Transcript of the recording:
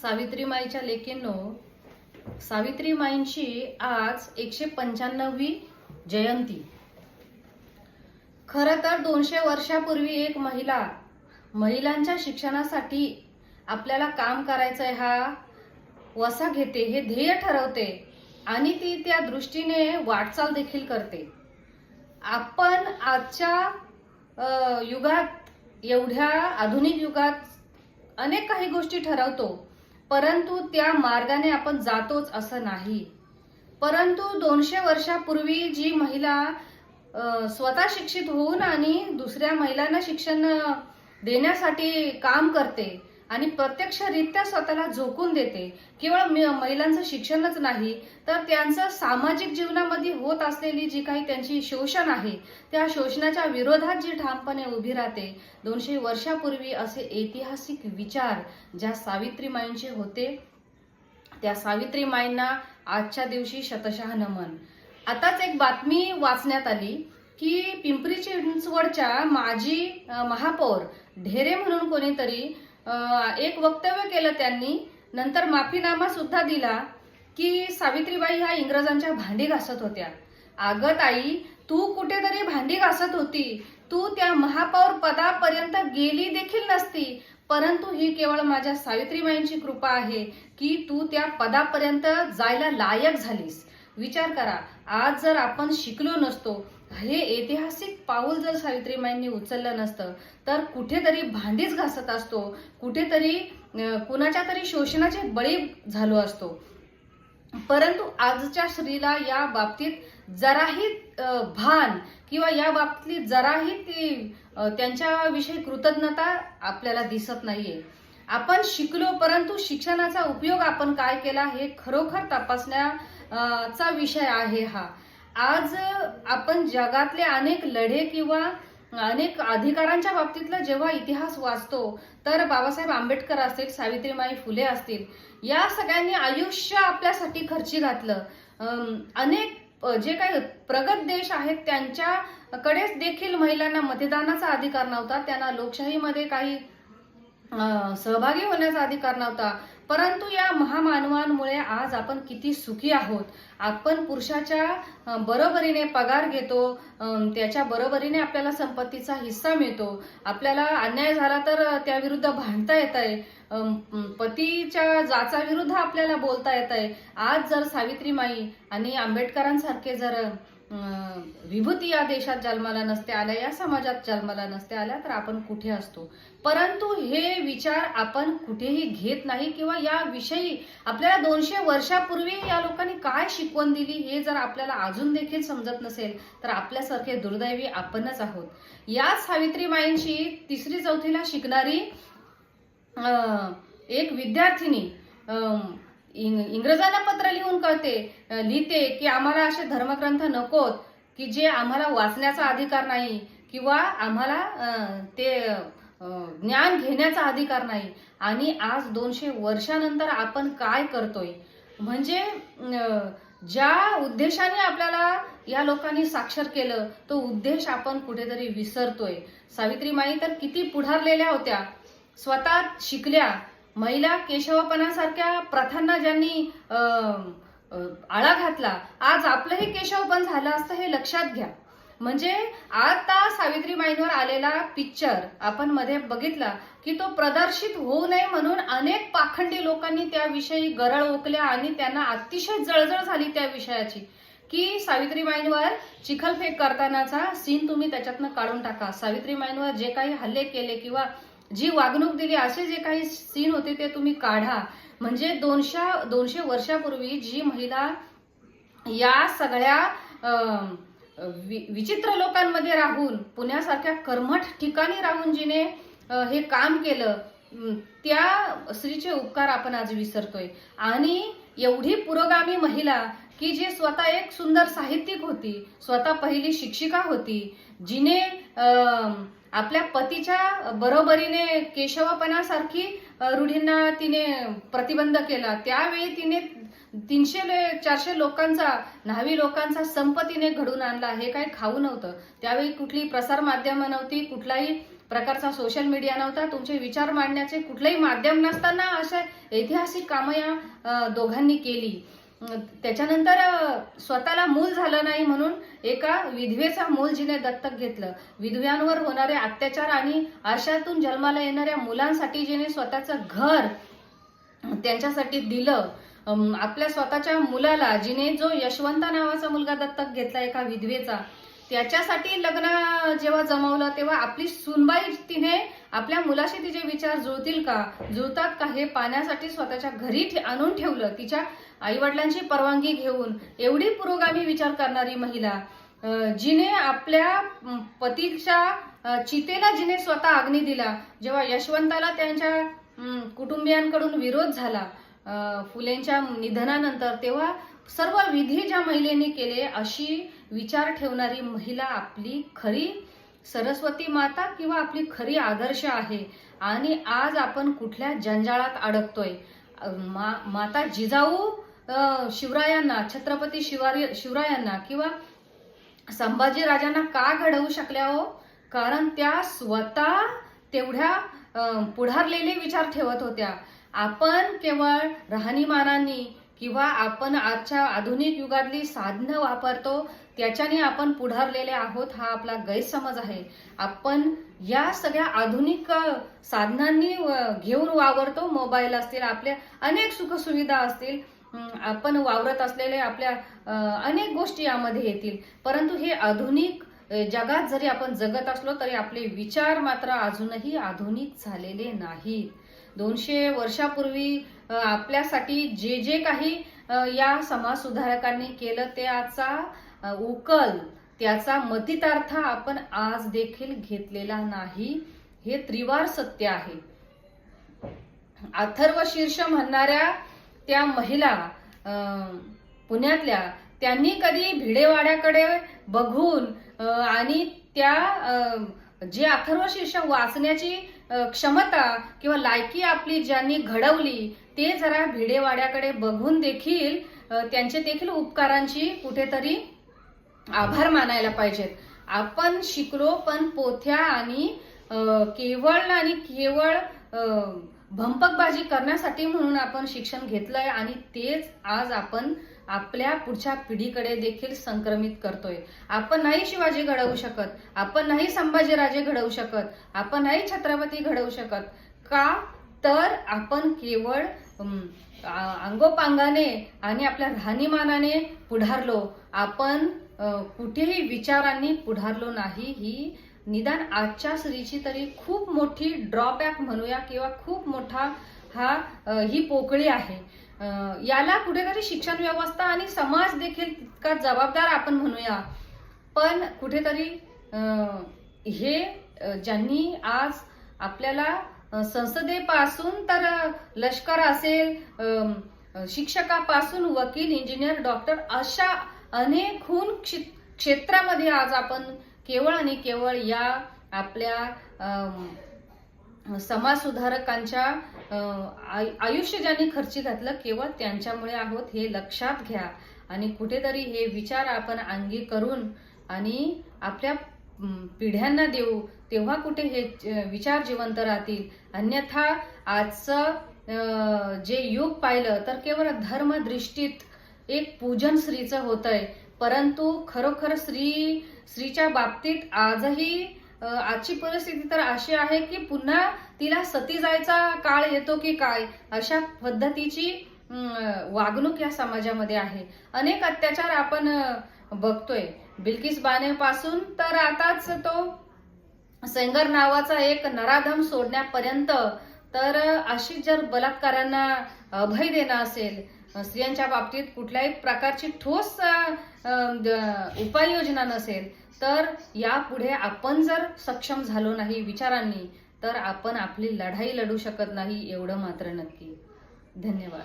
सावित्रीमाईच्या लेकींनो सावित्रीमाईंची आज एकशे पंच्याण्णववी जयंती. खरं तर दोनशे वर्षापूर्वी एक महिला महिलांच्या शिक्षणासाठी आपल्याला काम करायचंय हा वसा घेते हे ध्येय ठरवते आणि ती त्या दृष्टीने वाटचाल देखील करते. आपण आजच्या युगात एवढ्या आधुनिक युगात अनेक काही गोष्टी ठरवतो. परंतु त्या मार्गाने आपण जातोच असं नाही. परंतु दोनशे वर्षापूर्वी जी महिला स्वतः शिक्षित होऊन आणि दुसऱ्या महिलांना शिक्षण देण्यासाठी काम करते आणि प्रत्यक्षरित्या स्वतःला झोकून देते. केवळ महिलांचं शिक्षणच नाही तर त्यांचं सामाजिक जीवनामध्ये होत असलेली जी काही त्यांची शोषण आहे त्या शोषणाच्या विरोधात जी ठामपणे उभी राहते दोनशे वर्षापूर्वी असे ऐतिहासिक विचार ज्या सावित्रीमाईंचे होते त्या सावित्रीमाईंना आजच्या दिवशी शतशः नमन. आताच एक बातमी वाचण्यात आली की पिंपरी चिंचवडच्या माजी महापौर ढेरे म्हणून कोणीतरी एक वक्तव्य केलं त्यांनी. नंतर माफीनामा सुद्धा दिला की सावित्रीबाई ह्या इंग्रजांच्या भांडी घासत होत्या. अगं ताई तू कुठेतरी भांडी घासत होती. तू त्या महापौर पदापर्यंत गेली देखील नसती. परंतु ही केवळ माझ्या सावित्रीबाईंची कृपा आहे की तू त्या पदापर्यंत जायला लायक झालीस. विचार करा आज जर आपण शिकलो नसतो हे ऐतिहासिक पाऊल जर सावित्रीबाईंनी उचललं नसतं तर कुठेतरी भांडीच घासत असतो कुठेतरी कुणाच्या तरी शोषणाचे बळी झालो असतो. परंतु आजच्या स्त्रीला या बाबतीत जराही भान किंवा या बाबतीत जराही ती त्यांच्याविषयी कृतज्ञता आपल्याला दिसत नाहीये. आपण शिकलो परंतु शिक्षणाचा उपयोग आपण काय केला हे खरोखर तपासण्याचा विषय आहे हा. आज आपण जगातले अनेक लढे किंवा अनेक अधिकारांच्या बाबतीतला जेव्हा इतिहास वाचतो तर बाबासाहेब आंबेडकर असतील सावित्रीमाई फुले असतील या सगळ्यांनी आयुष्य आपल्यासाठी खर्ची घातलं. अनेक जे काही प्रगत देश आहेत त्यांच्याकडेच देखील महिलांना मतदानाचा अधिकार नव्हता त्यांना लोकशाहीमध्ये काही सहभागी होण्याचा अधिकार नव्हता. परंतु या महामानवांमुळे आज आपण किती सुखी आहोत? आपण पुरुषाच्या बरोबरीने पगार घेतो त्याच्या बरोबरीने आपल्याला संपत्तीचा हिस्सा मिळतो. आपल्याला अन्याय झाला तर त्याविरुद्ध भांडता येत आहे पतीच्या जाचा विरुद्ध आपल्याला बोलता येत आहे आज जर सावित्रीमाई आणि आंबेडकरांसारखे जर विभूती या देशात जन्माला नसते आल्या या समाजात जन्माला नसते आल्या तर आपण कुठे असतो? परंतु हे विचार आपण कुठेही घेत नाही किंवा या विषयी आपल्याला दोनशे वर्षापूर्वी या लोकांनी काय शिकवण दिली हे जर आपल्याला अजून देखील समजत नसेल तर आपल्यासारखे दुर्दैवी आपणच आहोत. या सावित्रीमाईंची तिसरी चौथीला शिकणारी एक विद्यार्थिनी इंग्रजांना पत्र लिहून कळते. लिहिते की आम्हाला असे धर्मग्रंथ नकोत की जे आम्हाला वाचण्याचा अधिकार नाही किंवा आम्हाला ते ज्ञान घेण्याचा अधिकार नाही. आणि आज दोनशे वर्षानंतर आपण काय करतोय? म्हणजे ज्या उद्देशाने आपल्याला या लोकांनी साक्षर केलं तो उद्देश आपण कुठेतरी विसरतोय. सावित्रीमाई तर किती पुढारलेल्या होत्या. स्वतः शिकल्या महिला केशवपणासारख्या प्रथांना ज्यांनी आळा घातला आज आपलंही केशवपण झालं असतं हे लक्षात घ्या. म्हणजे आता सावित्रीबाईंवर आलेला पिक्चर आपण मध्ये बघितला की तो प्रदर्शित होऊ नये म्हणून अनेक पाखंडी लोकांनी त्याविषयी गरळ ओकल्या आणि त्यांना अतिशय जळजळ झाली त्या विषयाची. की सावित्रीबाईंवर चिखलफेक करतानाचा सीन तुम्ही त्याच्यातनं काढून टाका. सावित्रीबाईंवर जे काही हल्ले केले किंवा जी वागणूक दिली असे जे काही सीन होते ते तुम्ही काढा. म्हणजे दोनशे दोनशे वर्षापूर्वी जी महिला या सगळ्या वि- विचित्र लोकांमध्ये राहून पुण्यासारख्या कर्मठ ठिकाणी राहून जिने हे काम केलं त्या स्त्रीचे उपकार आपण आज विसरतोय. आणि एवढी पुरोगामी महिला की जी स्वतः एक सुंदर साहित्यिक होती स्वतः पहिली शिक्षिका होती जिने अं, आपल्या पतीच्या बरोबरीने केशवपणासारखी रूढींना तिने प्रतिबंध केला. त्यावेळी तिने तीनशे चारशे लोकांचा न्हावी लोकांचा संप तिने घडून आणला. हे काही खाऊ नव्हतं. त्यावेळी कुठली प्रसार माध्यमं नव्हती कुठलाही प्रकारचा सोशल मीडिया नव्हता. तुमचे विचार मांडण्याचे कुठलंही माध्यम नसताना अशा ऐतिहासिक कामं या दोघांनी केली. त्याच्यानंतर स्वतःला मूल झालं नाही म्हणून एका विधवेचा मूल जिने दत्तक घेतलं. विधव्यांवर होणारे अत्याचार आणि आशातून जन्माला येणाऱ्या मुलांसाठी जिने स्वतःचं घर त्यांच्यासाठी दिलं. आपल्या स्वतःच्या मुलाला जिने जो यशवंत नावाचा मुलगा दत्तक घेतला एका विधवेचा त्याच्यासाठी लग्न जेव्हा जमवलं तेव्हा आपली सुनबाई तिने आपल्या मुलाशी तिचे विचार जुळतील का? जुळतात का हे पाण्यासाठी स्वतःच्या घरी ठे- आणून ठेवलं तिच्या आईवडिलांची परवानगी घेऊन? एवढी पुरोगामी विचार करणारी महिला जिने आपल्या पतीच्या चितेला जिने स्वतः अग्नी दिला जेव्हा यशवंताला त्यांच्या कुटुंबियांकडून विरोध झाला फुलेंच्या निधनानंतर तेव्हा सर्व विधी ज्या महिलेने केले अशी विचार ठेवणारी महिला आपली खरी सरस्वती माता किंवा आपली खरी आदर्श आहे. आणि आज आपण कुठल्या जंजाळात अडकतोय? मा, माता जिजाऊ शिवरायांना छत्रपती शिवारी शिवरायांना किंवा संभाजी राजांना का घडवू शकल्या हो? कारण त्या स्वतः तेवढ्या पुढारलेले विचार ठेवत होत्या. आपण केवळ राहणीमानांनी किंवा आपण आजच्या आधुनिक युगातली साधनं वापरतो त्याच्याने आपण पुढारलेले आहोत हा आपला गैरसमज आहे. आपण या सगळ्या आधुनिक साधनांनी घेऊन वावरतो मोबाईल असतील आपल्या अनेक सुखसुविधा असतील आपण वावरत असलेले आपल्या अनेक गोष्टी यामध्ये येतील. परंतु हे आधुनिक जगात जरी आपण जगत असलो तरी आपले विचार मात्र अजूनही आधुनिक झालेले नाहीत. दोनशे वर्षापूर्वी आपल्यासाठी जे जे काही या समाज सुधारकांनी केलं त्याचा उकल त्याचा मतितार्थ आपण आज देखील घेतलेला नाही. हे त्रिवार सत्य आहे. अथर्व शीर्ष म्हणणाऱ्या त्या महिला पुण्यातल्या त्यांनी कधी भिडेवाड्याकडे बघून आणि त्या जे अथर्व शीर्ष वाचण्याची क्षमता किंवा लायकी आपली ज्यांनी घडवली ते जरा भिडेवाड्याकडे बघून देखील त्यांचे देखील उपकारांची कुठेतरी आभार मानायला पाहिजेत. आपण शिकलो पण पोथ्या आणि केवळ आणि केवळ भंपकबाजी करण्यासाठी म्हणून आपण शिक्षण घेतलंय आणि तेच आज आपण आपल्या पुढच्या पिढीकडे देखील संक्रमित करतोय. आपण नाही शिवाजी घडवू शकत. आपण नाही संभाजीराजे घडवू शकत. आपण नाही छत्रपती घडवू शकत. का? तर आपण केवळ अंगोपांगाने आणि आपल्या राहणीमानाने पुढारलो. आपण कुठेही विचारांनी पुढारलो नाही. ही निदान आजच्या स्त्रीची तरी खूप मोठी ड्रॉबॅक म्हणूया किंवा खूप मोठा हा ही पोकळी आहे. याला कुठेतरी शिक्षण व्यवस्था आणि समाज देखील तितका जबाबदार आपण म्हणूया. पण कुठेतरी हे ज्यांनी आज आपल्याला संसदेपासून तर लष्कर असेल शिक्षकापासून वकील इंजिनियर डॉक्टर अशा अनेकहून क्षे- क्षेत्रामध्ये आज आपण केवळ आणि केवळ या आपल्या समाजसुधारकांच्या समाज सुधारकांच्या आयु- आयुष्य ज्यांनी खर्ची घातलं केवळ त्यांच्यामुळे आहोत हे लक्षात घ्या. आणि कुठेतरी हे विचार आपण अंगी करून आणि आपल्या पिढ्यांना देऊ. तेव्हा कुठे हे विचार जिवंत राहतील. अन्यथा आजचं जे युग पाहिलं तर केवळ धर्मदृष्टीत एक पूजन स्त्रीचं होतंय. परंतु खरोखर स्त्री स्त्रीच्या बाबतीत आजही आजची परिस्थिती तर अशी आहे की पुन्हा तिला सती जायचा काळ येतो की काय? अशा पद्धतीची वागणूक या समाजामध्ये आहे. अनेक अत्याचार आपण बघतोय. बिल्किस बाने पासून तर आताच तो सेंगर नावाचा एक नराधम सोडण्यापर्यंत तर अशी जर बलात्कारांना अभय देणं असेल स्त्रियांच्या बाबतीत कुठल्याही प्रकारची ठोस उपाययोजना नसेल तर यापुढे आपण जर सक्षम झालो नाही विचारांनी तर आपण आपली लढाई लढू शकत नाही एवढं मात्र नक्की. धन्यवाद.